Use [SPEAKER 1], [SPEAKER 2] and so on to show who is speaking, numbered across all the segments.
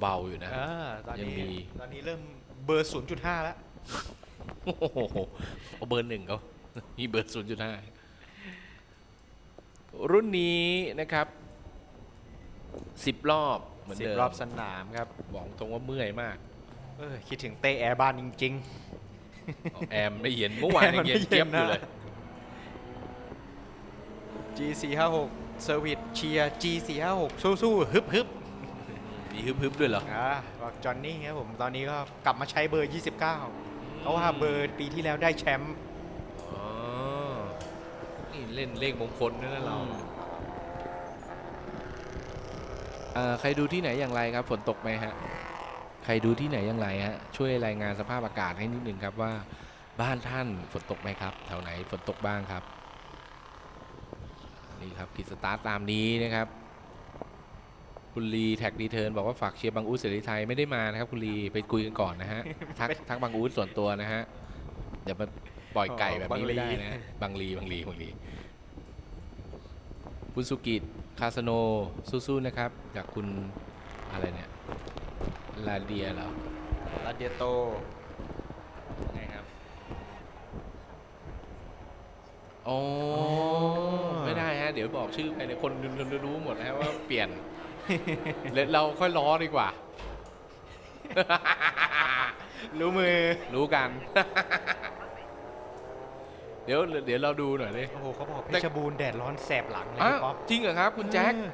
[SPEAKER 1] เบาๆอยู่นะ
[SPEAKER 2] อ่าตอน
[SPEAKER 1] ยัง
[SPEAKER 2] นี้
[SPEAKER 1] มี
[SPEAKER 2] ตอนนี้เริ่มเบอร์ 0.5 แล้ว
[SPEAKER 1] โอ้โหเอาเบอร์หนึ่งเขา มีเบอร์ศูนย์จุดห้ารุ่นนี้นะครับสิบรอบเหมือน
[SPEAKER 2] สิบ
[SPEAKER 1] เดิม
[SPEAKER 2] รอบสนามครับ
[SPEAKER 1] บอกตรงว่าเมื่อยมาก
[SPEAKER 2] เออคิดถึงเตะแอร์บ้านจริง
[SPEAKER 1] เอาแอมไม่เย็นเมื่อวานยังเย็นเจี๊ยบอยู่เลย
[SPEAKER 2] ๆ G456 Service เชียร์ G456 สู้ๆฮึบฮึบ
[SPEAKER 1] มีฮึบๆด้วยเหรอ
[SPEAKER 2] อ่าบอกจอห์นนี่ครับผมตอนนี้ก็กลับมาใช้เบอร์ 29 เพราะว่าเบอร์ปีที่แล้วได้แชมป์
[SPEAKER 1] อ๋อ นี่เล่นเลขมงคลด้วยนะเรา เอ่อใครดูที่ไหนอย่างไรครับฝนตกไหมฮะ ใครดูที่ไหนอย่างไรฮะช่วยรายงานสภาพอากาศให้นิดนึงครับว่า บ้านท่านฝนตกไหมครับแถวไหนฝนตกบ้างครับนี่ครับกิจสตาร์ทตามนี้นะครับ คุณลีแท็กดีเทิร์นบอกว่าฝากเชียร์บางอูดเสรีไทยไม่ได้มานะครับคุณลีไปคุยกันก่อนนะฮะทักทักบางอูดส่วนตัวนะฮะอย่ามาปล่อยไก่แบบนี้ไม่ได้นะบางลีบางลีบางลีคุณสุกิตคาสโนสู้ๆนะครับจากคุณอะไรเนี่ยลาเดียเหรอ
[SPEAKER 2] ลาเดียโต
[SPEAKER 1] ไงครับอ๋อไม่ได้ฮะ เดี๋ยวบอกชื่อไปเนี่ยคนรู้หมดนะฮะว่าเปลี่ยน เดี๋ยวเราค่อยล้อดีกว่า
[SPEAKER 2] รู้มือ
[SPEAKER 1] รู้กัน เดี๋ยวเดี๋ยวเราดูหน่อยดิ
[SPEAKER 2] โอ้โหเขาบอกเพชรบูรณ์แดดร้อนแสบหลังเลย
[SPEAKER 1] อ้า
[SPEAKER 2] พี่
[SPEAKER 1] ว
[SPEAKER 2] ป๊อป
[SPEAKER 1] จริงเหรอครับ คุณแจ็ค
[SPEAKER 2] เออ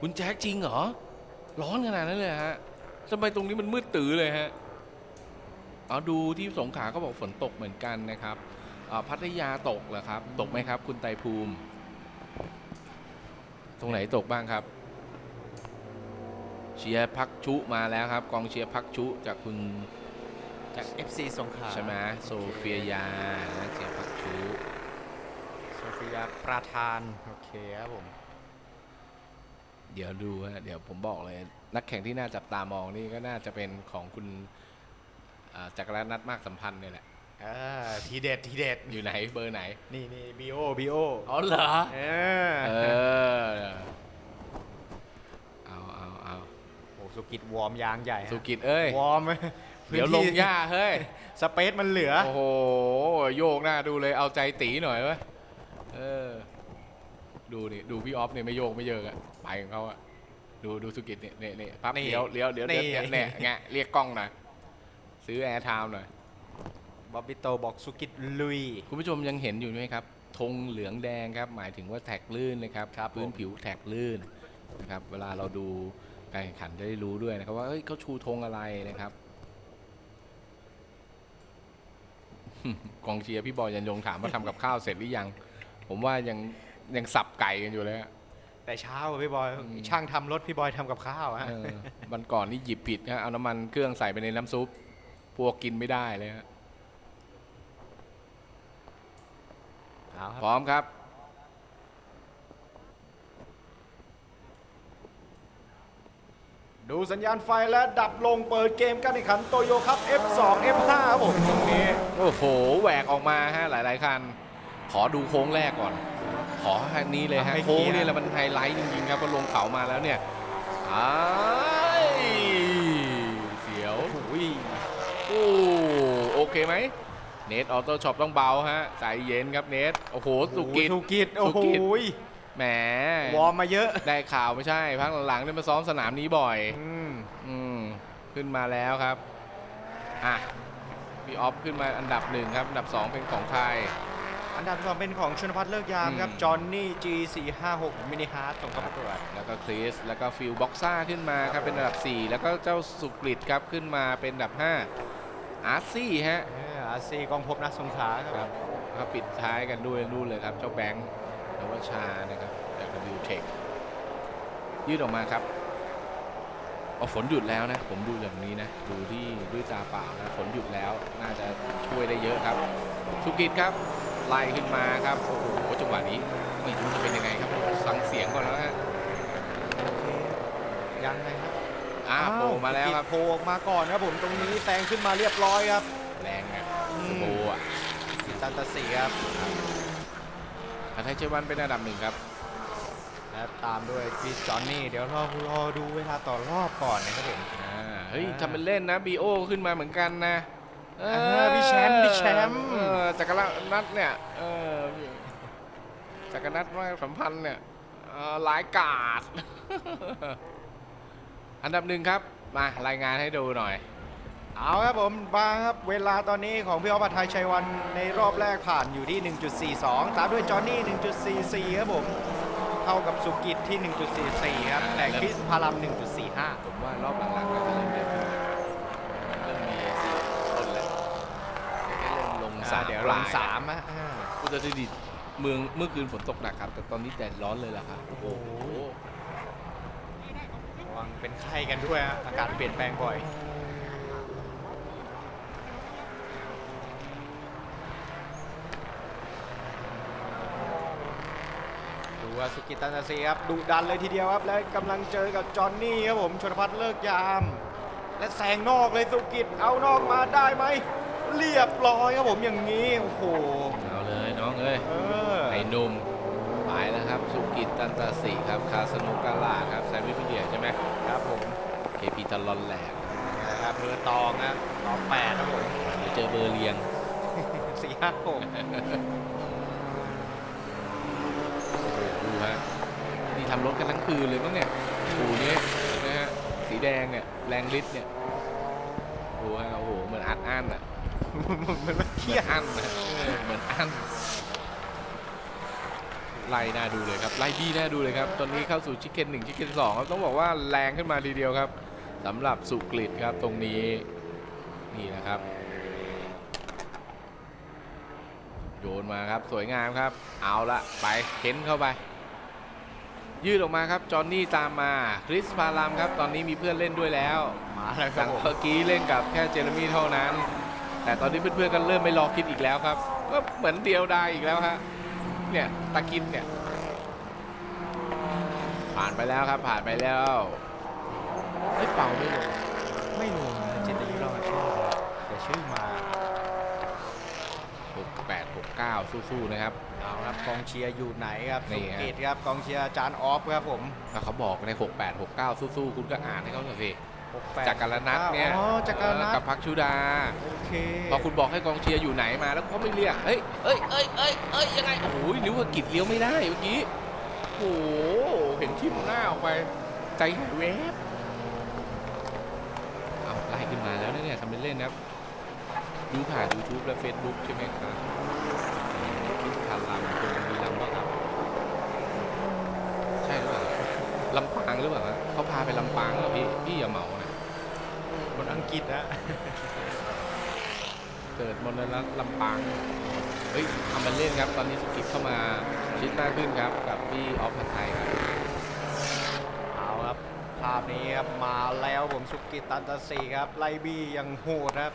[SPEAKER 1] คุณแจ็คจริงเหรอ ร้อนขนาดนั้นเลยเหรอฮะทำไมตรงนี้มันมืดตื้อเลยฮะเอาดูที่สงขลาก็บอกฝนตกเหมือนกันนะครับอ่าพัทยาตกเหรอครับ ตกไหมครับ คุณไตรภูมิ ตรงไหนตกบ้างครับ เชียร์พักชุมาแล้วครับ กองเชียร์พักชุจากคุณ
[SPEAKER 2] จาก FC สงขลา
[SPEAKER 1] ใช่ไหมโซเฟียยานะเชียร์พักชุ
[SPEAKER 2] โซเฟียประธาน โอเคครับผม
[SPEAKER 1] เดี๋ยวดูฮะเดี๋ยวผมบอกเลย นักแข่งที่น่าจับตามองนี่ก็น่าจะเป็นของคุณอ่าจักรนัทมากสัมพันธ์เนี่ยแหละ
[SPEAKER 2] อ่าทีเด็ดทีเด็ด
[SPEAKER 1] อยู่ไหนเบอร์ไหน
[SPEAKER 2] นี่นี่บีโอบีโอ
[SPEAKER 1] อ๋อเหรอ
[SPEAKER 2] เอ
[SPEAKER 1] เอ
[SPEAKER 2] อ
[SPEAKER 1] อ เอาเอาเอา
[SPEAKER 2] โอ้ สุกิตวอร์มยางใหญ่ฮะ
[SPEAKER 1] สุกิตเอ้ย
[SPEAKER 2] วอร์ม
[SPEAKER 1] เดี๋ยวลงหญ้าเฮ้ย
[SPEAKER 2] สเปซมันเหลือ
[SPEAKER 1] โอ้โห โยกหน้าดูเลยเอาใจตีหน่อยเว้ยเออ ดูนี่ดูพี่ออฟเนี่ยไม่โยกไม่เยอะอะไปของเขาอะดูดูสุกิตเนี่ยเนี่ยเนี่ยปั๊บ
[SPEAKER 2] นี่
[SPEAKER 1] เลี้ยวเลี้ยวเดี๋ยวเดี๋ยว
[SPEAKER 2] นี่
[SPEAKER 1] เดี๋ยวเนี่ยแงะเรียกกล้องหน่อยซื้อแอร์ไทม์หน่อย
[SPEAKER 2] บ๊อบบี้โตบอกสุกิตลุย
[SPEAKER 1] คุณผู้ชมยังเห็นอยู่ไหมครับธงเหลืองแดงครับ หมายถึงว่าแท็กลื่นนะครับ
[SPEAKER 2] ครับ
[SPEAKER 1] พื้น
[SPEAKER 2] ผม
[SPEAKER 1] ผิวแท็กลื่นนะครับ เวลาเราดู การแข่งขันจะได้รู้ด้วยนะครับว่าเอ้ยเขาชูธงอะไรนะครับกองเชียร์พี่บอยยันยงถามว่าทำกับข้าวเสร็จหรือยัง ผมว่ายังยังสับไก่กันอยู่เลยอะ
[SPEAKER 2] แต่เช้าอะพี่บอย
[SPEAKER 1] อืม
[SPEAKER 2] ช่างทำรถพี่บอยทำกับข้าวฮะ
[SPEAKER 1] เออวันก่อนนี่หยิบผิดฮะเอาน้ำมันเครื่องใส่ไปในน้ำซุปพวกกินไม่ได้เลยฮะ
[SPEAKER 2] เอาครับ
[SPEAKER 1] พร้อมครับ
[SPEAKER 2] ดูสัญญาณไฟและดับลงเปิดเกมการแข่งขันโตโยครับ F2 F5 ครับผมตรงนี้
[SPEAKER 1] โอ้โหแหวกออกมาฮะหลาย ๆ คัน ขอดูโค้งแรกก่อน ขอคันนี้เลยฮะ
[SPEAKER 2] เอาให้
[SPEAKER 1] โค้ง
[SPEAKER 2] เคลียร์
[SPEAKER 1] นี่แหละมันไฮไลท์จริง ๆ ครับพอลงเขามาแล้วเนี่ยอ้ายเสียว
[SPEAKER 2] อุ้ย
[SPEAKER 1] โอ้โอเคไหมเนทออโต้ช็อปต้องเบาฮะใจเย็นครับเนทโอ้โหสุกิต
[SPEAKER 2] สุกิตโอ้
[SPEAKER 1] สุ
[SPEAKER 2] โห
[SPEAKER 1] กิต แหม
[SPEAKER 2] วอร์มมาเยอะ
[SPEAKER 1] ได้ข่าวไม่ใช่พักหลังๆได้มาซ้อมสนามนี้บ่อย
[SPEAKER 2] อืม
[SPEAKER 1] อืมขึ้นมาแล้วครับอะพี่ออฟขึ้นมาอันดับหนึ่งครับ อันดับสองเป็นของใคร
[SPEAKER 2] อันดับสองเป็นของชนพัฒน์เลิกยามครับ
[SPEAKER 1] อืม
[SPEAKER 2] จอห์นนี่ G456 มินิฮาร์ดส่งเข้าประกวด
[SPEAKER 1] แล้วก็คริส แล้วก็ฟิลบ็อกซ่าขึ้นมาครับเป็นอันดับ 4 แล้วก็เจ้าสุกฤตครับขึ้นมาเป็นอันดับ 5 อาร์ซี่ฮะ
[SPEAKER 2] อาซีกองพบนักสงขลาครับ
[SPEAKER 1] ครับก็ปิดท้ายกันด้วยนู่นเลยครับ เจ้าแบงค์ นวชานะครับจาก W Tech ยืดออกมาครับเอาฝนหยุดแล้วนะ ผมดูแบบนี้นะ ดูที่ด้วยตาเปล่านะฝนหยุดแล้วน่าจะช่วยได้เยอะครับสุกิตครับ ไล่ขึ้นมาครับ โอ้โหจังหวะนี้ไม่รู้จะเป็นยังไงครับฟังเสียงก่อนแล้วฮะ
[SPEAKER 2] โอเคยังไงครับ
[SPEAKER 1] อ่าโผล่มาแล้วครับ
[SPEAKER 2] โผล่ออกมาก่อนครับผมตรงนี้แซงขึ้นมาเรียบร้อยครับ
[SPEAKER 1] แรงอะ
[SPEAKER 2] อืม
[SPEAKER 1] สโบอะ
[SPEAKER 2] ตันตะสีครับ
[SPEAKER 1] อาไทยเชวันเป็นอันดับหนึ่งครับ
[SPEAKER 2] อและตามด้วยคริสจอนนี่ เดี๋ยวรอรอดูเวลาต่อรอบก่อนนะครับผม
[SPEAKER 1] อ่าเฮ้ย
[SPEAKER 2] อ่า
[SPEAKER 1] ทำเป็นเล่นนะบีโอขึ้นมาเหมือนกันนะเออ
[SPEAKER 2] อ่าพี่แชมป์พี่แชมป์
[SPEAKER 1] เออจักรนัดเนี่ยเออจักรนัดว่าสัมพันธ์เนี่ยเอ่อหลายกาด อันดับหนึ่งครับ มารายงานให้ดูหน่อย
[SPEAKER 2] เอาครับผมบางครับเวลาตอนนี้ของพี่ออฟผัดไทยชัยวันในรอบแรกผ่านอยู่ที่ 1.42 ตามด้วยจอห์นนี่ 1.44 ครับผม เท่ากับสุกิตที่ 1.44 ครับ แต่คริสพารัม 1.45
[SPEAKER 1] ผมว่ารอบหลังๆก็จะเริ่มเริ่มเริ่มมีสี่คนแล้วแค่เริ่มลงสาม
[SPEAKER 2] เดี๋ยว
[SPEAKER 1] ป
[SPEAKER 2] ล
[SPEAKER 1] ลางย
[SPEAKER 2] สามอะอ่า
[SPEAKER 1] อุตรดิตถ์เมืองเมื่อคืนฝนตกหนักครับ แต่ตอนนี้แดดร้อนเลยล่ะครับโอ้โห
[SPEAKER 2] ระวังเป็นไข้กันด้วยฮะอากาศเปลี่ยนแปลงบ่อย ว่าสุกิตันตาซีครับดุดันเลยทีเดียวครับ และกำลังเจอกับจอห์นนี่ครับผมชนพัฒน์เลิกยาม และแซงนอกเลยสุกิตเอานอกมาได้ไหมเรียบร้อยครับผมอย่างนี้โอ้โห
[SPEAKER 1] เอาเลยน้องเอ้ย
[SPEAKER 2] เออ
[SPEAKER 1] ไอ้หนุ่มไปแล้วครับสุกิตตันตาสีครับคาสโนกาลาครับแซมวิพิเดียใช่ไหม
[SPEAKER 2] ครับผม
[SPEAKER 1] เคพีตลอนแหลก
[SPEAKER 2] นะครับเบอร์ตองนะตองแปดครับผม
[SPEAKER 1] เดี๋ยวเจอเบอร์เลียง
[SPEAKER 2] สี่ห้าหก
[SPEAKER 1] โอ้โหดูฮะ นี่ ทำรถกันทั้งคืนเลยมั้งเนี่ยอูเนี้ยนะฮะสีแดงเนี่ยแรงฤทธิ์เนี่ยดูฮะโอ้โหเหมือนอัดอั้นอะ
[SPEAKER 2] มันมันเครียด
[SPEAKER 1] อั้นนะเออเหมือนอั้นไล่น่าดูเลยครับไล่บี้น่าดูเลยครับ ตอนนี้เข้าสู่ชิคเก้นหนึ่งชิคเก้นสองครับต้องบอกว่าแรงขึ้นมาทีเดียวครับสำหรับสุกฤตครับตรงนี้นี่นะครับ โยนมาครับสวยงามครับ เอาละไปเข็นเข้าไป ยืดออกมาครับ จอห์นนี่ตามมา คริสพารามครับ ตอนนี้มีเพื่อนเล่นด้วยแล้ว
[SPEAKER 2] มาแล้วค
[SPEAKER 1] จา
[SPEAKER 2] รับ
[SPEAKER 1] ก
[SPEAKER 2] ผม
[SPEAKER 1] เมื่อกี้เล่นกับแค่เจเรมี่เท่านั้น แต่ตอนนี้เพื่อนๆก็เริ่มไม่รอคิดอีกแล้วครับ ก็เหมือนเดียวดายอีกแล้วฮะ เนี่ยตะกินเนี่ย ผ่านไปแล้วครับ ผ่านไปแล้วเฮ้ยเป่าไม่ลง
[SPEAKER 2] ไม่รู้นะจิตยุราชอบแต่ชื่อมา
[SPEAKER 1] 6 8 6 9 สู้ๆนะครับ
[SPEAKER 2] เอาครับกองเชียร์อยู่ไหนครับ
[SPEAKER 1] นี่
[SPEAKER 2] สุ
[SPEAKER 1] ฮะ
[SPEAKER 2] กิตครับกองเชียร์อาจารย์ออฟครับผม
[SPEAKER 1] ถ้าเขาบอกใน 6 8 6 9 สู้ๆคุณก็อ่านให้เขาหน่อยสิ
[SPEAKER 2] 68
[SPEAKER 1] จากการนัดเนี่ย
[SPEAKER 2] อ๋อจากการนั
[SPEAKER 1] เออ
[SPEAKER 2] ด
[SPEAKER 1] กับพักชุดา
[SPEAKER 2] โอเค
[SPEAKER 1] พอคุณบอกให้กองเชียร์อยู่ไหนมาแล้วเขาไม่เรียกเฮ้ย เอ้ย เอ้ย เอ้ย เอ้ย ยังไง โอ้โหนิ้วว่ากิดเลี้ยวไม่ได้เมื่อกี้ โอ้โห เห็นทิ่มหน้าออกไป ใจหายแวบเอาไล่ขึ้นมาแล้วนะเนี่ยทำเป็นเล่นนะครับ ดูผ่าน YouTube และ Facebook ใช่ไหมครับคิดพารามคนมีลำบ้างครับ ใช่หรือเปล่า ลำปางหรือเปล่าครับเขาพาไปลำปางแล้วพี่พี่อย่าเหมานะ
[SPEAKER 2] คนอังกฤษนะ
[SPEAKER 1] เกิดมลรัฐลำปางเฮ้ยทำมันเล่นครับ ตอนนี้สกิปเข้ามาชิดมากขึ้นครับ กับพี่ออฟพันไทยครับ
[SPEAKER 2] เอาครับ ภาพนี้ครับมาแล้วผมสุกิตตันตาซีครับ ไลบี้ยังโหดครับ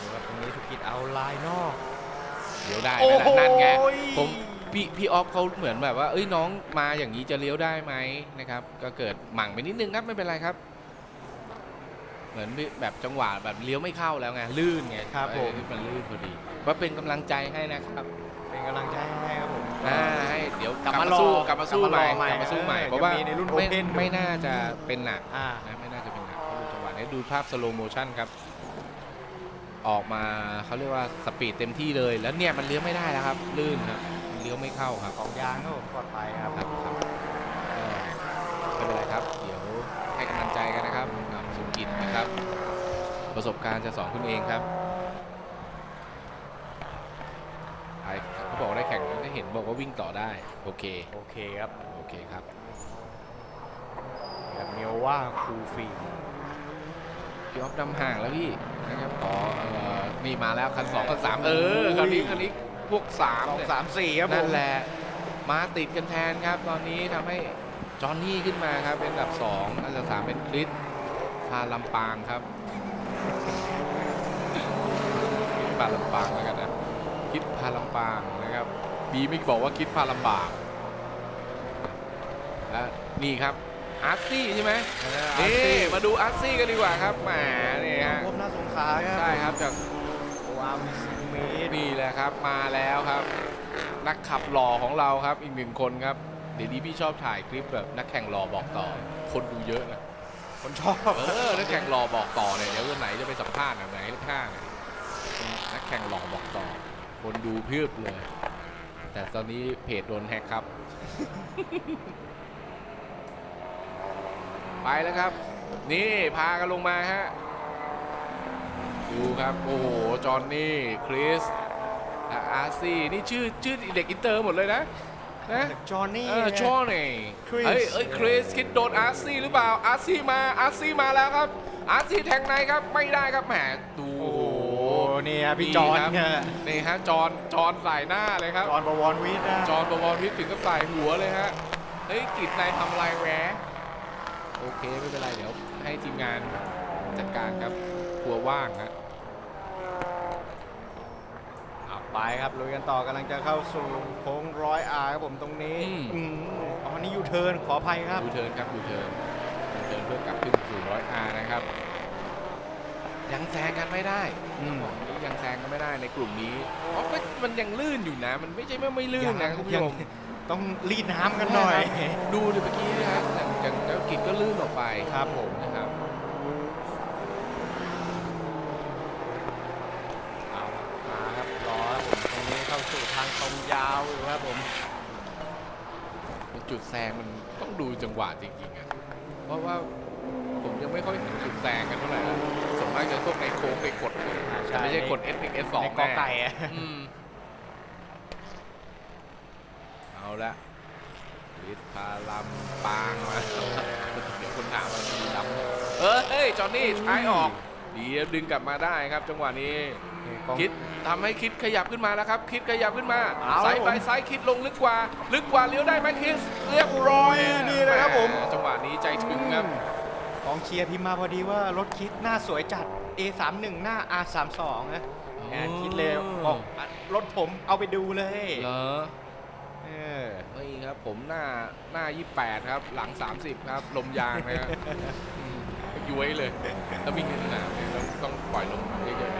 [SPEAKER 2] ดูครับตรงนี้สุกิตเอาลายนอก
[SPEAKER 1] เลี้ยวได้
[SPEAKER 2] โอ้
[SPEAKER 1] ไหม
[SPEAKER 2] โห
[SPEAKER 1] ล่ะนั่นไงผม พี่พี่ออฟเขาเหมือนแบบว่า เอ้ยน้องมาอย่างนี้จะเลี้ยวได้ไหมนะครับ ก็เกิดหมั่งไปนิดนึงครับไม่เป็นไรครับ เหมือนแบบจังหวะแบบเลี้ยวไม่เข้าแล้วไงลื่นไง
[SPEAKER 2] ครับผม
[SPEAKER 1] เออมันลื่นพอดีก็เป็นกำลังใจให้นะครับ
[SPEAKER 2] เป็นกำลังใจให้ครับผม
[SPEAKER 1] อ่าให้เดี๋ยว
[SPEAKER 2] กลับมา
[SPEAKER 1] สู้
[SPEAKER 2] รอก
[SPEAKER 1] ลับมาสู้
[SPEAKER 2] กลับ
[SPEAKER 1] ให
[SPEAKER 2] มา
[SPEAKER 1] ม่
[SPEAKER 2] รอใหม่
[SPEAKER 1] กลับมาสู้ใหม่
[SPEAKER 2] เออ
[SPEAKER 1] เพราะว่า
[SPEAKER 2] ยังมีในรุ่น
[SPEAKER 1] ไม่
[SPEAKER 2] Open
[SPEAKER 1] ไม่น่าจะเป็นหนัก
[SPEAKER 2] อ่า
[SPEAKER 1] นะไม่น่าจะเป็นหนักเพราะดูจังหวะนี้ดูภาพสโลโมชั่นครับออกมาเขาเรียกว่าสปีดเต็มที่เลย แล้วเนี่ยมันเลี้ยวไม่ได้แล้วครับ ลื่นครับมัน เลี้ยวไม่เข้าครับ
[SPEAKER 2] ของยางครับผมปลอดภัยครับ
[SPEAKER 1] ครับครับก็ไม่เป็นไรครับ เดี๋ยวให้กำลังใจกันนะครับกับสุกิจนะครับ ประสบการณ์จะสอนคุณเองครับไปเขาบอกได้แข่งได้เห็นบอกว่าวิ่งต่อได้ โอเค
[SPEAKER 2] โอเคครับ
[SPEAKER 1] โอเคครับ
[SPEAKER 2] แบบเมียวว่าคูฟีม
[SPEAKER 1] พี่ออฟนำห่างแล้วพี่นะครับอ๋อเอ่อนี่มาแล้วคันสองคันสามเออคันนี้คันนี้ พวกสาม
[SPEAKER 2] สอง
[SPEAKER 1] เนี่ย
[SPEAKER 2] สามสี่ครับผ
[SPEAKER 1] นั่
[SPEAKER 2] ม
[SPEAKER 1] นแหละมาติดกันแทนครับ ตอนนี้ทำให้จอห์นนี่ขึ้นมาครับเป็นอันดับสองอันดับสามเป็นคริสพาลำปางครับคริสพาลำปางแล้วกันนะคริสพาลำปางนะครับบีไม่บอกว่าคริสพาลำบากและนี่ครับอาร์ซี่ใช่ไหมนี่มาดูอาร์ซี่กันดีกว่าครับแหมนี่ฮะ
[SPEAKER 2] พบหน้าสงขลาครับ
[SPEAKER 1] ใช่ครับจาก
[SPEAKER 2] โออาร์มสมิธ
[SPEAKER 1] นี่แหละครับมาแล้วครับ นักขับหล่อของเราครับอีกหนึ่งคนครับ เดี๋ยวนี้พี่ชอบถ่ายคลิปแบบนักแข่งหล่อบอกต่อ คนดูเยอะนะ
[SPEAKER 2] คนชอบ
[SPEAKER 1] เออนักแข่งหล่อบอกต่อเนี่ยเดี๋ยววันไหนจะไปสัมภาษณ์แบบไหนข้างเนี่ยนักแข่งหล่อบอกต่อ คนดูเพียบเลย แต่ตอนนี้เพจโดนแฮกครับ ไปแล้วครับ นี่พากันลงมาฮะดูครับ โอ้โห จอห์นนี่ คริส อะอาร์ซี่นี่ชื่อชื่อเด็กอินเตอร์หมดเลยนะนะ
[SPEAKER 2] จอห์นนี่
[SPEAKER 1] เออจอห์นนี่
[SPEAKER 2] Chris
[SPEAKER 1] เอ้ยเอ้ยคริสคิดโดนอาร์ซี่หรือเปล่าอาร์ซี่มาอาร์ซี่มาแล้วครับอาร์ซี่แทงในครับไม่ได้ครับแหมดู
[SPEAKER 2] โอ้โหนี่ฮะพี่จอห์น
[SPEAKER 1] ครับ
[SPEAKER 2] เนี่ย
[SPEAKER 1] นี่ฮะจอห์นจอห์นใส่หน้าเลยครับ
[SPEAKER 2] จอห์นประวรวิทย์นะ
[SPEAKER 1] จอห์นประวรวิทย์ถึงกับใส่หัวเลยฮะ เฮ้ยกิจนายทำอะไรแหวะโอเค ไม่เป็นไร เดี๋ยวให้ทีมงานจัดการครับกลัวว่างฮะ
[SPEAKER 2] อะ ไปครับลุยกันต่อกำลังจะเข้าสู่โค้งร้อยอาครับผมตรงนี้
[SPEAKER 1] อืม
[SPEAKER 2] อืมอ๋อนี่ยูเทิร์นขออภัยครับ
[SPEAKER 1] ยูเทิร์นครับยูเทิร์นยูเทิร์นเพื่อกลับขึ้นสู่ร้อยอานะครับ ยังแซงกันไม่ได้
[SPEAKER 2] อืม
[SPEAKER 1] บอกนี้ยังแซงกันไม่ได้ในกลุ่มนี้เพราะว่ามันยังลื่นอยู่นะ มันไม่ใช่ว่าไม่ลื่นนะคุณผู้ชม
[SPEAKER 2] ต้องรีดน้ำกันหน่อย
[SPEAKER 1] ดูดิเมื่อกี้นะครับอย่างอย่างอย่างกิจก็ลื่นออกไป
[SPEAKER 2] ครับผม
[SPEAKER 1] นะครับ
[SPEAKER 2] เอามาครับรอครับผมตรงนี้เข้าสู่ทาง ตรงยาวอยู่ครับผม
[SPEAKER 1] จุดแซงมันต้องดูจังหวะจริงๆอะเพราะว่าผมยังไม่ค่อยเห็นจุดแซงกันเท่าไหร่นะส่วนมากจะพวกในโค้งไปกดแต่ไม่ใช่กด S 1 S 2
[SPEAKER 2] ในกอไก่อะ
[SPEAKER 1] อืมเอาละลิศพาลัมปางมาเดี๋ยวคนถามว่ามีดำเออเฮ้ย จอห์นนี่ใช้ออกดีครับดึงกลับมาได้ครับ จังหวะนี้ คิดทำให้คิดขยับขึ้นมาแล้วครับ คิดขยับขึ้นมา
[SPEAKER 2] เอา
[SPEAKER 1] ซ้ายไป
[SPEAKER 2] ผม
[SPEAKER 1] ซ้ายคิดลงลึกกว่า ลึกกว่าเลี้ยวได้ไหมคิดเรียบร้อย
[SPEAKER 2] นี่เลยครับผม
[SPEAKER 1] แจังหวะนี้ใจถึงครับ
[SPEAKER 2] กองเชียร์พิมพ์มาพอดีว่ารถคิดหน้าสวยจัด A31 หน้า R32 นะแหมคิดเลยบอกอะรถผมเอาไปดูเลย
[SPEAKER 1] เหรอ
[SPEAKER 2] เออ
[SPEAKER 1] นี่ครับผมหน้าหน้า 28 ครับ หลัง 30 ครับ ลมยางนะครับอืมย้วยเลยถ้าวิ่งในสนามเนี่ยต้องต้องปล่อยลมเยอะ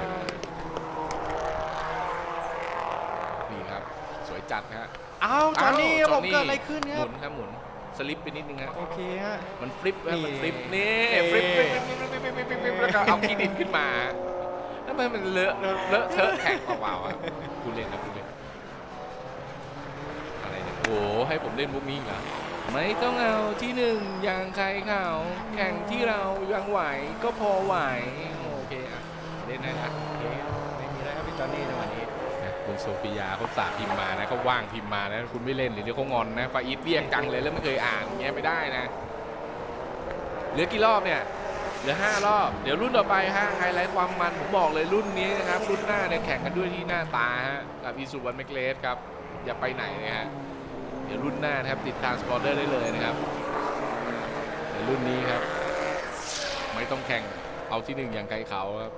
[SPEAKER 1] วยจัดนะฮะ
[SPEAKER 2] อ้าวจอนนี่ผมเกิดอะไรขึ้นค
[SPEAKER 1] ห
[SPEAKER 2] รัมุ
[SPEAKER 1] นครับหมุนสลิปไปนิดนึงฮะ
[SPEAKER 2] โอเคฮะ
[SPEAKER 1] มันฟลิปนะมันฟลิป
[SPEAKER 2] นี่
[SPEAKER 1] ฟลิปฟลิปฟลิปฟลิปฟลิปแล้วก็เอาขี้ดินขึ้นมาแล้วมันมันเลอะเลอะเทอะแข็งเปล่าๆอะคุณเล่นนะคุณเล่นอะไรเนี่ยโอ้โหให้ผมเล่นมุกนี้อีกเหรอไม่ต้องเอาที่หนึ่งอย่างใครเขาแข่งที่เรายังไหวก็พอไหวโอเคอะเล่นได้ละ
[SPEAKER 2] โอเค ไม่มีอะไรครับพี่จอนนี่
[SPEAKER 1] นะ คุณโซฟียาเขาสาพิมพ์มานะเขาว่างพิมพ์มานะ คุณไม่เล่นหรือเดี๋ยวเขางอนนะฟาอีทเรียกจังเลยแล้วไม่เคยอ่านอย่างเงี้ยไม่ได้นะ เหลือกี่รอบเนี่ยเหลือ 5 รอบ เดี๋ยวรุ่นต่อไปฮะไฮไลท์ความมันผมบอกเลยรุ่นนี้นะครับ รุ่นหน้าเนี่ยแข่งกันด้วยที่หน้าตาฮะกับอีสุวันเมกเลสครับ อย่าไปไหนนะฮะเดี๋ยวรุ่นหน้านะครับติดตามสปอร์เตอร์ได้เลยนะครับแต่รุ่นนี้ครับ ไม่ต้องแข่งเอาที่หนึ่งอย่างไกลเขาครับ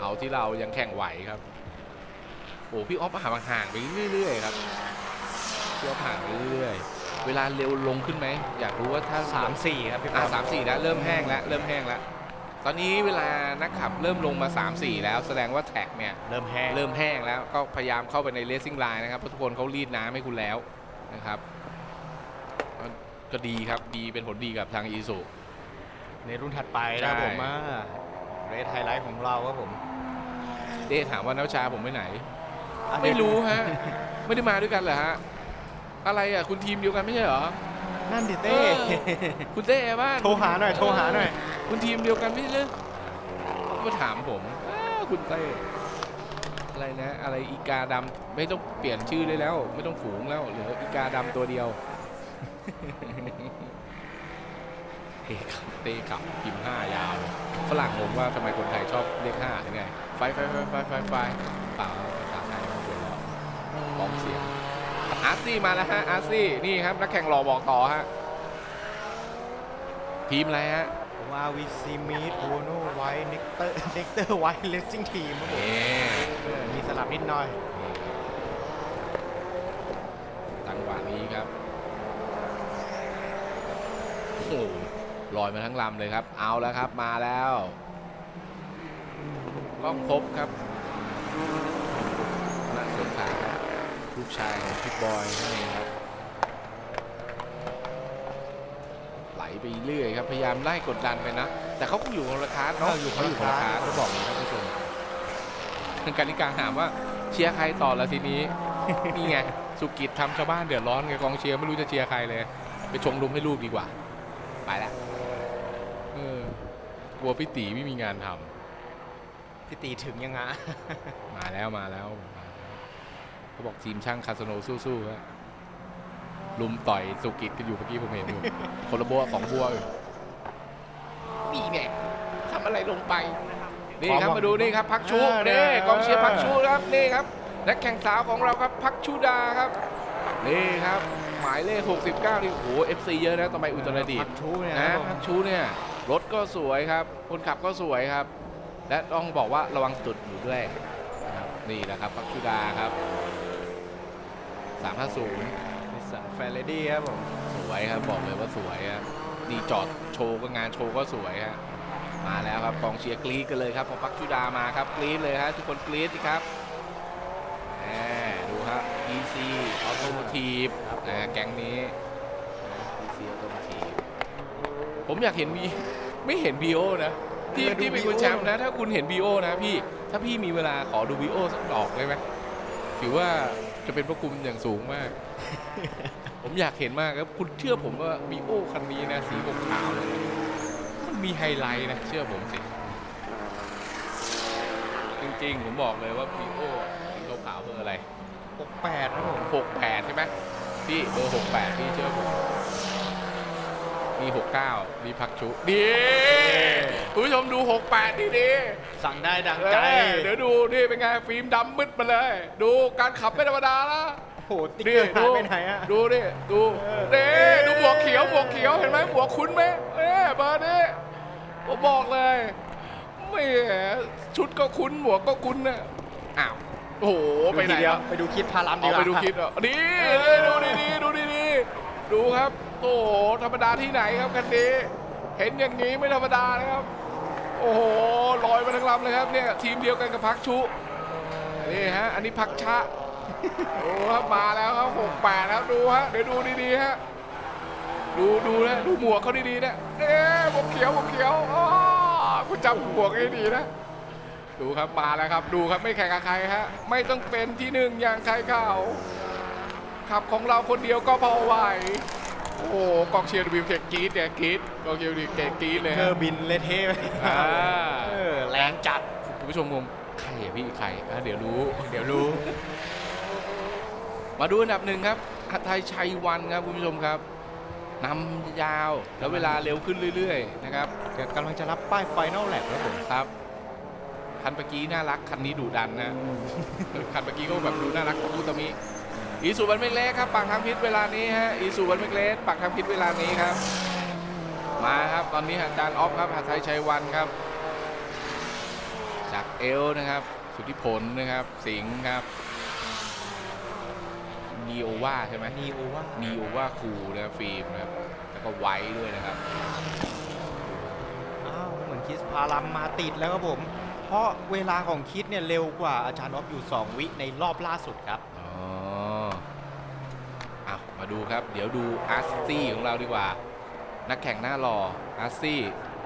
[SPEAKER 1] เอาที่เรายังแข่งไหวครับ โอ้พี่ออฟห่างห่างๆไปเรื่อยๆครับพี่ออฟห่างไปเรื่อยๆเวลาเร็วลงขึ้นไหมอยากรู้ว่าถ้า
[SPEAKER 2] สามสี่ครับพี่
[SPEAKER 1] อะ
[SPEAKER 2] ป๊อป
[SPEAKER 1] สามสี่แล้วเริ่มแห้งแล้วเริ่มแห้งแล้วตอนนี้เวลานักขับเริ่มลงมา 3 4 แล้วแสดงว่าแท็กเนี่ย
[SPEAKER 2] เริ่มแห้ง
[SPEAKER 1] เริ่มแห้งแล้วก็พยายามเข้าไปในเลสซิ่งไลน์นะครับเพราะทุกคนเขารีดน้ำให้คุณแล้วนะครับก็ก็ดีครับดีเป็นผลดีกับทางอีสุ
[SPEAKER 2] ในรุ่นถัดไปนะครับ
[SPEAKER 1] ใช่
[SPEAKER 2] ผมมาเรทไฮไลท์ของเราครับผม
[SPEAKER 1] เด้ถามว่าน้าชาผมไปไหน
[SPEAKER 2] อะ
[SPEAKER 1] ไม่รู้ฮะ ไม่ได้มาด้วยกันเหรอฮะ อะไรอะ คุณทีมเดียวกันไม่ใช่เหรอ
[SPEAKER 2] นั่นดิ
[SPEAKER 1] เอ
[SPEAKER 2] เต้
[SPEAKER 1] อคุณเต้บ้าน
[SPEAKER 2] โทรหาหน่อยโทรหาหน่อย
[SPEAKER 1] คุณทีมเดียวกันไม่ใช่เหรือมาถามผมอ้าวคุณเต้อะไรนะ อะไรอีกาดำไม่ต้องเปลี่ยนชื่อได้แล้ว ไม่ต้องฝูงแล้วเหลืออีกาดำตัวเดียว เต้ขับเต้ขับพิมพ์ห้ายาวเลยฝรั่งงงว่าทำไมคนไทยชอบเรียกห้ายังไง ไฟไฟไฟไฟไฟไฟเปล่า กองเสียงอาร์ซี่มาแล้วฮะอาร์ซี่นี่ครับนักแข่งหล่อบอกต่อฮะทีมอะไรฮะ
[SPEAKER 2] ผมว่าวิซีมีดโบโนไวเน็กเตอร์เน็กเตอร์ไวเลสซิ่งทีมครับผม
[SPEAKER 1] นี่
[SPEAKER 2] เออมีสลับนิดหน่อย
[SPEAKER 1] จังหวะนี้ครับโอ้โหลอยมาทั้งลำเลยครับ เอาแล้วครับมาแล้วกล้องพบครับน่าสนขาครับ ลูกชายของพี่บอยนั่นเองครับไหลไปเรื่อยครับพยายามไล่กดดันไปนะ แต่เขาก็อยู่คนละคลาสเนาะ
[SPEAKER 2] เอออยู่
[SPEAKER 1] เขาอยู่
[SPEAKER 2] ค
[SPEAKER 1] คนน
[SPEAKER 2] ละ
[SPEAKER 1] ละ
[SPEAKER 2] ค
[SPEAKER 1] ค
[SPEAKER 2] ลา
[SPEAKER 1] ลา
[SPEAKER 2] ส
[SPEAKER 1] สก็บอกเลยท่านผู้ชมกันนิการถามว่าเชียร์ใครต่อละทีนี้นี่ไงสุกิจทำชาวบ้านเดือดร้อนไงกองเชียร์ไม่รู้จะเชียร์ใครเลย ไปชงรุมให้ลูกดีกว่า ไปละเออกลัวพี่ตีไม่มีงานทำ
[SPEAKER 2] พี่ตีถึงยังไง
[SPEAKER 1] มาแล้วมาแล้วมาแล้ว เขาบอกทีมช่างคาสโนสู้ๆครับลุมต่อยสุกิจกันอยู่เมื่อกี้ผมเห็นอยู่ คนละบัวของบัวอยู่นี่แน่ทำอะไรลงไป นี่ครับ
[SPEAKER 2] ความหวัง
[SPEAKER 1] มาดูนี่ครับพักชู
[SPEAKER 2] เออ
[SPEAKER 1] นี่
[SPEAKER 2] เออ
[SPEAKER 1] กองเชียร์พักชูครับนี่ครับนักแข่งสาวของเราครับพักชูดาครับ นี่ครับ หมายเลข 69 นี่โอ้โห FC เยอะนะต่อไปอุตรดิตถ์
[SPEAKER 2] พักชูเนี่ย
[SPEAKER 1] นะ
[SPEAKER 2] ครับผม
[SPEAKER 1] พักชูเนี่ยรถก็สวยครับ คนขับก็สวยครับ และต้องบอกว่าระวังจุดอยู่ด้วยนะครับนี่แหละครับพักชูดาครับ 350
[SPEAKER 2] นิสสันแฟร์เรดี้ครับผม
[SPEAKER 1] สวยครับบอกเลยว่าสวยครับนี่จอดโชว์ก็งานโชว์ก็สวยฮะมาแล้วครับกองเชียร์กรี๊ดกันเลยครับพอพักชูดามาครับกรี๊ดเลยฮะทุกคนกรี๊ดสิครับแหมดูครับ EC Automotive นะแก๊งนี้ EC Automotive ผมอยากเห็นมีไม่เห็น BO นะที่
[SPEAKER 2] เออดู
[SPEAKER 1] ที่เป็นคุณ
[SPEAKER 2] BO
[SPEAKER 1] แชมป์นะ ถ้าคุณเห็น BO นะพี่ ถ้าพี่มีเวลาขอดู BO สักดอกได้ไหมถือว่า จะเป็นพระคุณอย่างสูงมาก ผมอยากเห็นมากครับ คุณเชื่อผมว่า BO คันนี้นะ สีขาวๆเลยนะมันมีไฮไลท์นะ เชื่อผมสิ จริงๆ ผมบอกเลยว่า BO สีขาวๆเบอร์อะไร
[SPEAKER 2] 68 ครับผม
[SPEAKER 1] 68 ใช่ไหมพี่เบอร์ 68 พี่เชื่อผม มี 69 มีพักชุดีคุณผู้ชมดู 68 ดีดี
[SPEAKER 2] สั่งได้ดัง
[SPEAKER 1] ๆ
[SPEAKER 2] ใจ
[SPEAKER 1] เออเดี๋ยวดูนี่เป็นไง ฟิล์มดำมืดมาเลย ดูการขับไม่ธรรมดาละ
[SPEAKER 2] โอ้โหติ๊กเกอร์หายไปไหนอะ
[SPEAKER 1] ดูดิดู
[SPEAKER 2] เออ
[SPEAKER 1] เด้ดูหมวกเขียวหมวกเขียวเห็นไหมหมวกคุ้นไหมเอ้เบอร์นี้ผมบอกเลยไม่ชุดก็คุ้นหมวกก็คุ้นนะอ้าวโอ้โหไปไหน
[SPEAKER 2] ดูทีเดียว
[SPEAKER 1] อะ
[SPEAKER 2] ไปดูคิดพารัมดี
[SPEAKER 1] เอา
[SPEAKER 2] กว่า
[SPEAKER 1] ไปดูคลิปเหรอนี่ดูดีดีๆดูดีดีๆดูครับ โอ้โหธรรมดาที่ไหนครับคันนี้ เห็นอย่างนี้ไม่ธรรมดานะครับ โอ้โหลอยมาทั้งลำเลยครับเนี่ยทีมเดียวกันกับพักชุนี่ฮะอันนี้พักชะดูครับมาแล้วครับหกแปดแล้วดูฮะเดี๋ยวดูดีๆฮะดูดูนะดูหมวกเขาดีๆนะเอ๊ะหมวกเขียวหมวกเขียวอ๋อคุณจำหมวกให้ดีนะดูครับมาแล้วครับดูครับไม่แข่งกับใครฮะไม่ต้องเป็นที่หนึ่งอย่างใครเขาขับของเราคนเดียวก็พอไหว โอ้โหกองเชียร์วิวเกกรีดเนี่ยกรีดกองเชียร์วิวเกกรีดเลย
[SPEAKER 2] เธ
[SPEAKER 1] ฮะ
[SPEAKER 2] อบินเละเทะไป
[SPEAKER 1] อ่า
[SPEAKER 2] เออแรงจัด
[SPEAKER 1] คุณผู้ชมงงใครอะพี่ใครอะเดี๋ยวรู้
[SPEAKER 2] เดี๋ยวรู้
[SPEAKER 1] มาดูอันดับหนึ่งครับหัทไทยชัยวันครับคุณผู้ชมครับนำยาวแล้วเวลาเร็วขึ้นเรื่อย ๆ นะครับ
[SPEAKER 2] เดี๋ยวกำลังจะรับป้ายไฟนอลแลบครับผม
[SPEAKER 1] ครับ คันเมื่อกี้น่ารัก คันนี้ดุดันนะ คันเมื่อกี้ก็แบบดูน่ารักตะมุตะมิ อีสุวันเมกเล็กครับปากทางพิษเวลานี้ฮะอีสุวันเมกเล็กปากทางพิษเวลานี้ครับ มาครับตอนนี้อาจารย์ออฟครับหาไทยชัยวันครับ จากเอลนะครับ สุทธิพลนะครับ สิงห์ครับนีโอวาใช่ไหม
[SPEAKER 2] นีโอว่า
[SPEAKER 1] นีโอวาคูนะครับฟิล์มนะครับแล้วก็ไว้ด้วยนะครับ
[SPEAKER 2] อ้าวเหมือนคิสพารัมมาติดแล้วครับผม เพราะเวลาของคิดเนี่ยเร็วกว่าอาจารย์ออฟอยู่ 2 วิในรอบล่าสุดครับ
[SPEAKER 1] อ๋อเอามา ดูครับ เดี๋ยวดูอาร์ซี่ของเราดีกว่า นักแข่งหน้าหล่ออาร์ซี่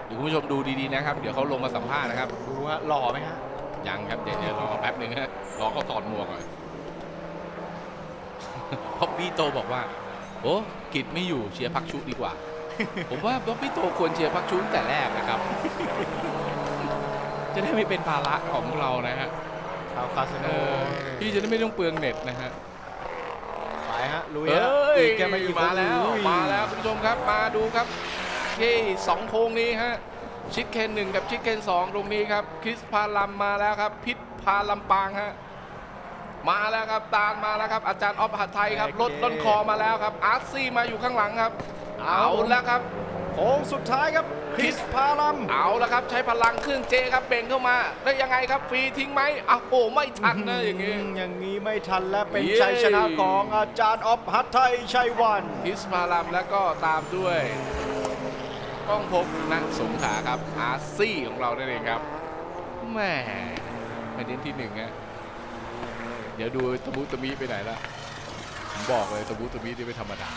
[SPEAKER 1] เดี๋ยวคุณผู้ชมดูดีๆนะครับ เดี๋ยวเขาลงมาสัมภาษณ์นะครับ
[SPEAKER 2] ดูฮะหล่อไหมฮะ
[SPEAKER 1] ยังครับเดี๋ยวเดี๋ยวรอแป๊บหนึ่งฮะรอเขาถอดหมวกก่อนเพราะพี่โตบอกว่า โอ้กิจไม่อยู่เชียร์พักชุดีกว่า ผมว่าบ๊อบบี้โตควรเชียร์พักชุตั้งแต่แรกนะครับ จะได้ไม่เป็นภาระของเรานะฮะ
[SPEAKER 2] ชาวคาสโน
[SPEAKER 1] เออพี่จะได้ไม่ต้องเปลืองเน็ตนะฮะ
[SPEAKER 2] ไป ฮะลุย
[SPEAKER 1] เอ้
[SPEAKER 2] ฮะ
[SPEAKER 1] ย
[SPEAKER 2] อีกแกมาอีก
[SPEAKER 1] มาแล้ว
[SPEAKER 2] อุ้ย
[SPEAKER 1] มาแล้วคุณผู้ชมครับมาดูครับที่สองโค้งนี้ฮะชิคเคนหนึ่งกับชิคเคนสองตรงนี้ครับคริสพาลัมมาแล้วครับ พิษพาลัมปางฮะมาแล้วครับตามมาแล้วครับ อาจารย์ออฟหัดไทยครับรถต้นคอมาแล้วครับอาร์ซี่มาอยู่ข้างหลังครับ เอาแล้วครับ
[SPEAKER 2] โค้งสุดท้ายครับ คริสพารัม
[SPEAKER 1] เอาแล้วครับ ใช้พลังเครื่องเจครับเบ่งเข้ามาได้ยังไงครับฟรีทิ้งไหมอ้าวโอ้ไม่ทันนะอย่างงี้
[SPEAKER 2] อย่างนี้ไม่ทันแล้วเป็น
[SPEAKER 1] เย้
[SPEAKER 2] ชัยชนะของอาจารย์ออฟฮัทไทยชัยวัน
[SPEAKER 1] คริสพาลัมแล้วก็ตามด้วยก้องพบนักสงขลาครับอาร์ซี่ของเรานั่นเองครับแหม่ไม่เน้นที่หนึ่งฮะเดี๋ยวดูตะมุตะมิไปไหนละผมบอกเลยตะบูตะบีนี่ไม่ธรรมดา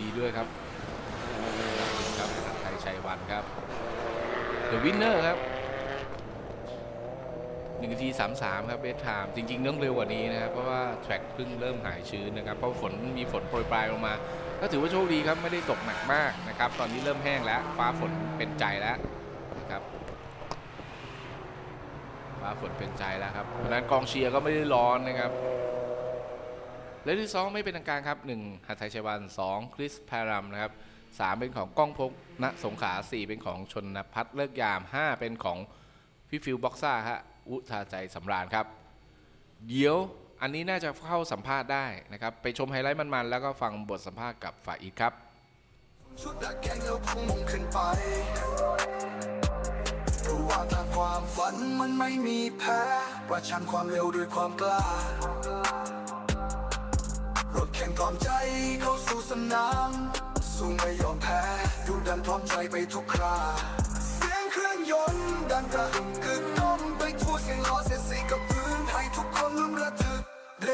[SPEAKER 1] ยิน ด้วยครับครับไทยชัยวันครับ The Winner ครับ1นาที33ครับเบสไทม์จริงๆต้องเร็วกว่านี้นะครับ เพราะว่าแทร็กเพิ่งเริ่มหายชื้นนะครับ เพราะฝนมีฝนโปรยปลายลงมา ก็ถือว่าโชคดีครับไม่ได้ตกหนักมากนะครับ ตอนนี้เริ่มแห้งแล้ว ฟ้าฝนเป็นใจแล้วนะครับฟ้าฝนเป็นใจแล้วครับเพราะนั้นกองเชียร์ก็ไม่ได้ร้อนนะครับ เลขที่สองไม่เป็นทางการครับ 1หัตถไทยชัยวัน2คริสพารัมนะครับ3เป็นของก้องพกณสงขา4เป็นของชนพัฒเลิกยาม 5 เป็นของพี่ฟิวบ็อกซ่าฮะอุทาใจสำราญครับ เดี๋ยวอันนี้น่าจะเข้าสัมภาษณ์ได้นะครับ ไปชมไฮไลท์มันๆ แล้วก็ฟังบทสัมภาษณ์กับฝ่ายอีทครับ
[SPEAKER 3] ชุดดักแกงแล้วพุ่งขึ้นไปรู้ว่าทางความฝันมันไม่มีแพ้ ประชันความเร็วด้วยความกล้า รถแข่งพร้อมใจเข้าสู่สนามสู้ไม่ยอมแพ้ดูดันพร้อมใจไปทุกคราเสียงเครื่องยนต์ดังกระหึ่มกึกก้องไปทั่วเสียงล้อเสียสีกับพื้นให้ทุกคนลุ้มระทึก